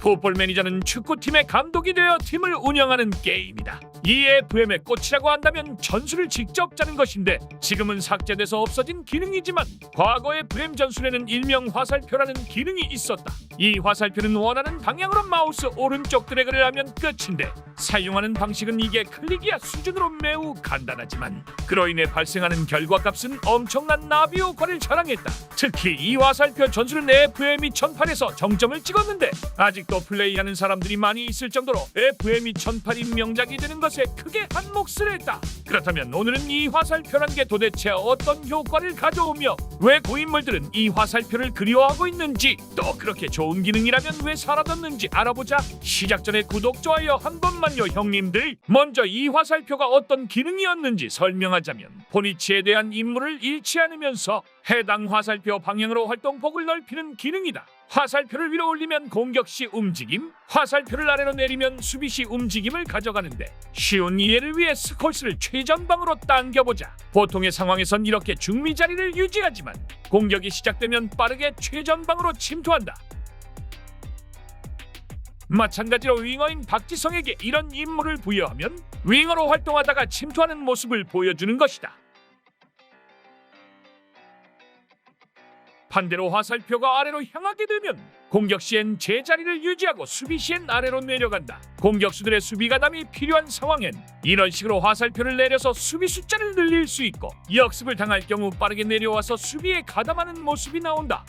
풋볼 매니저는 축구팀의 감독이 되어 팀을 운영하는 게임이다. 이 FM의 꽃이라고 한다면 전술을 직접 짜는 것인데 지금은 삭제돼서 없어진 기능이지만 과거 FM 전술에는 일명 화살표라는 기능이 있었다. 이 화살표는 원하는 방향으로 마우스 오른쪽 드래그를 하면 끝인데 사용하는 방식은 이게 클릭이야 수준으로 매우 간단하지만 그로 인해 발생하는 결과값은 엄청난 나비 효과를 자랑했다. 특히 이 화살표 전술은 FM 2008에서 정점을 찍었는데 아직도 플레이하는 사람들이 많이 있을 정도로 FM 2008이 명작이 되는 것에 크게 한 몫을 했다. 그렇다면 오늘은 이 화살표란 게 도대체 어떤 효과를 가져오며 왜 고인물들은 이 화살표를 그리워하고 있는지 또 그렇게 좋은 기능이라면 왜 사라졌는지 알아보자. 시작 전에 구독 좋아요 한 번만요 형님들. 먼저 이 화살표가 어떤 기능이었는지 설명하자면 포니치에 대한 임무를 잃지 않으면서 해당 화살표 방향으로 활동폭을 넓히는 기능이다. 화살표를 위로 올리면 공격 시 움직임, 화살표를 아래로 내리면 수비 시 움직임을 가져가는데 쉬운 이해를 위해 스콜스를 최전방으로 당겨보자. 보통의 상황에선 이렇게 중미 자리를 유지하지만 공격이 시작되면 빠르게 최전방으로 침투한다. 마찬가지로 윙어인 박지성에게 이런 임무를 부여하면 윙어로 활동하다가 침투하는 모습을 보여주는 것이다. 반대로 화살표가 아래로 향하게 되면 공격 시엔 제자리를 유지하고 수비 시엔 아래로 내려간다. 공격수들의 수비 가담이 필요한 상황엔 이런 식으로 화살표를 내려서 수비 숫자를 늘릴 수 있고 역습을 당할 경우 빠르게 내려와서 수비에 가담하는 모습이 나온다.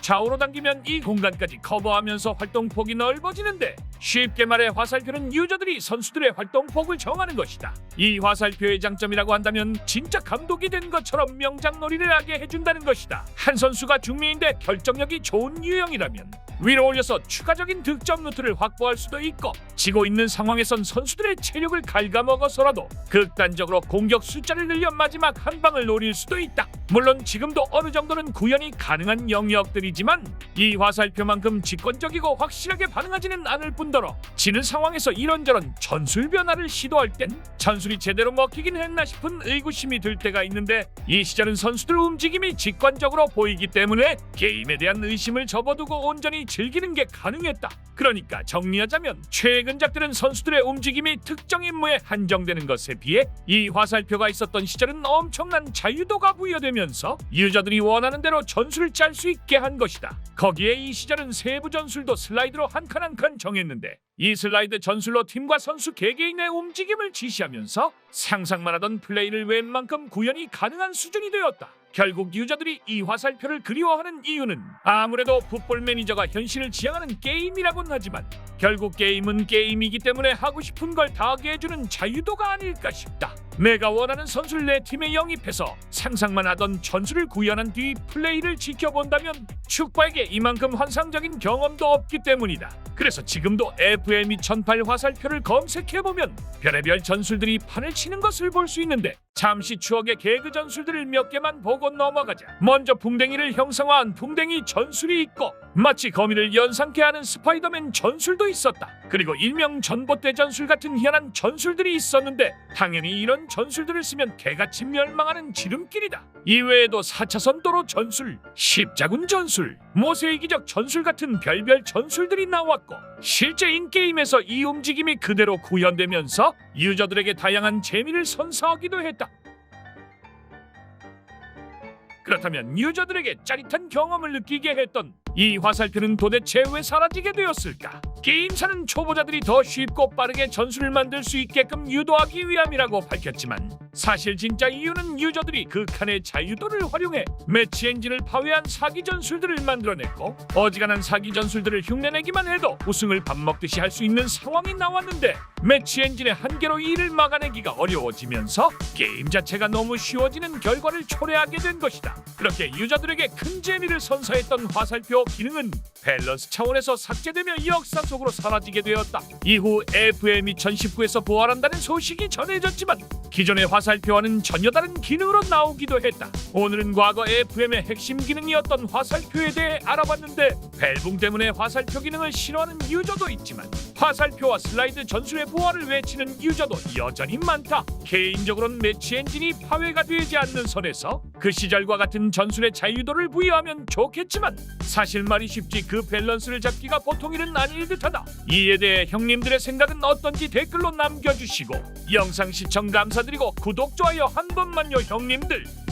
좌우로 당기면 이 공간까지 커버하면서 활동 폭이 넓어지는데 쉽게 말해 화살표는 유저들이 선수들의 활동폭을 정하는 것이다. 이 화살표의 장점이라고 한다면 진짜 감독이 된 것처럼 명장놀이를 하게 해준다는 것이다. 한 선수가 중미인데 결정력이 좋은 유형이라면 위로 올려서 추가적인 득점 루트를 확보할 수도 있고 지고 있는 상황에선 선수들의 체력을 갉아먹어서라도 극단적으로 공격 숫자를 늘려 마지막 한 방을 노릴 수도 있다. 물론 지금도 어느 정도는 구현이 가능한 영역들이지만 이 화살표만큼 직관적이고 확실하게 반응하지는 않을 뿐 더러 지는 상황에서 이런저런 전술 변화를 시도할 땐 전술이 제대로 먹히긴 했나 싶은 의구심이 들 때가 있는데 이 시절은 선수들 움직임이 직관적으로 보이기 때문에 게임에 대한 의심을 접어두고 온전히 즐기는 게 가능했다. 그러니까 정리하자면 최근작들은 선수들의 움직임이 특정 임무에 한정되는 것에 비해 이 화살표가 있었던 시절은 엄청난 자유도가 부여되면서 유저들이 원하는 대로 전술을 짤 수 있게 한 것이다. 거기에 이 시절은 세부 전술도 슬라이드로 한 칸 한 칸 정했는데 이 슬라이드 전술로 팀과 선수 개개인의 움직임을 지시하면서 상상만 하던 플레이를 웬만큼 구현이 가능한 수준이 되었다. 결국 유저들이 이 화살표를 그리워하는 이유는 아무래도 풋볼 매니저가 현실을 지향하는 게임이라곤 하지만 결국 게임은 게임이기 때문에 하고 싶은 걸 다 하게 해주는 자유도가 아닐까 싶다. 내가 원하는 선수를 내 팀에 영입해서 상상만 하던 전술을 구현한 뒤 플레이를 지켜본다면 축구에게 이만큼 환상적인 경험도 없기 때문이다. 그래서 지금도 FM 2008 화살표를 검색해보면 별의별 전술들이 판을 치는 것을 볼 수 있는데 잠시 추억의 개그 전술들을 몇 개만 보고 넘어가자. 먼저 붕댕이를 형상화한 붕댕이 전술이 있고 마치 거미를 연상케 하는 스파이더맨 전술도 있었다. 그리고 일명 전봇대 전술 같은 희한한 전술들이 있었는데 당연히 이런 전술들을 쓰면 개같이 멸망하는 지름길이다. 이외에도 4차선 도로 전술, 십자군 전술, 모세의 기적 전술 같은 별별 전술들이 나왔고 실제 인게임에서 이 움직임이 그대로 구현되면서 유저들에게 다양한 재미를 선사하기도 했다. 그렇다면 유저들에게 짜릿한 경험을 느끼게 했던 이 화살표는 도대체 왜 사라지게 되었을까? 게임사는 초보자들이 더 쉽고 빠르게 전술을 만들 수 있게끔 유도하기 위함이라고 밝혔지만 사실 진짜 이유는 유저들이 극한의 자유도를 활용해 매치 엔진을 파괴한 사기 전술들을 만들어냈고 어지간한 사기 전술들을 흉내내기만 해도 우승을 밥 먹듯이 할 수 있는 상황이 나왔는데 매치 엔진의 한계로 이를 막아내기가 어려워지면서 게임 자체가 너무 쉬워지는 결과를 초래하게 된 것이다. 그렇게 유저들에게 큰 재미를 선사했던 화살표 기능은 밸런스 차원에서 삭제되며 역사 속으로 사라지게 되었다. 이후 FM 2019에서 부활한다는 소식이 전해졌지만 기존의 화살표와는 전혀 다른 기능으로 나오기도 했다. 오늘은 과거 FM의 핵심 기능이었던 화살표에 대해 알아봤는데 벨붕 때문에 화살표 기능을 싫어하는 유저도 있지만 화살표와 슬라이드 전술의 부활을 외치는 유저도 여전히 많다. 개인적으로는 매치 엔진이 파괴가 되지 않는 선에서 그 시절과 같은 전술의 자유도를 부여하면 좋겠지만 사실 말이 쉽지 그 밸런스를 잡기가 보통 일은 아닐 듯하다. 이에 대해 형님들의 생각은 어떤지 댓글로 남겨주시고 영상 시청 감사 감사드리고 구독 좋아요 한 번만요 형님들.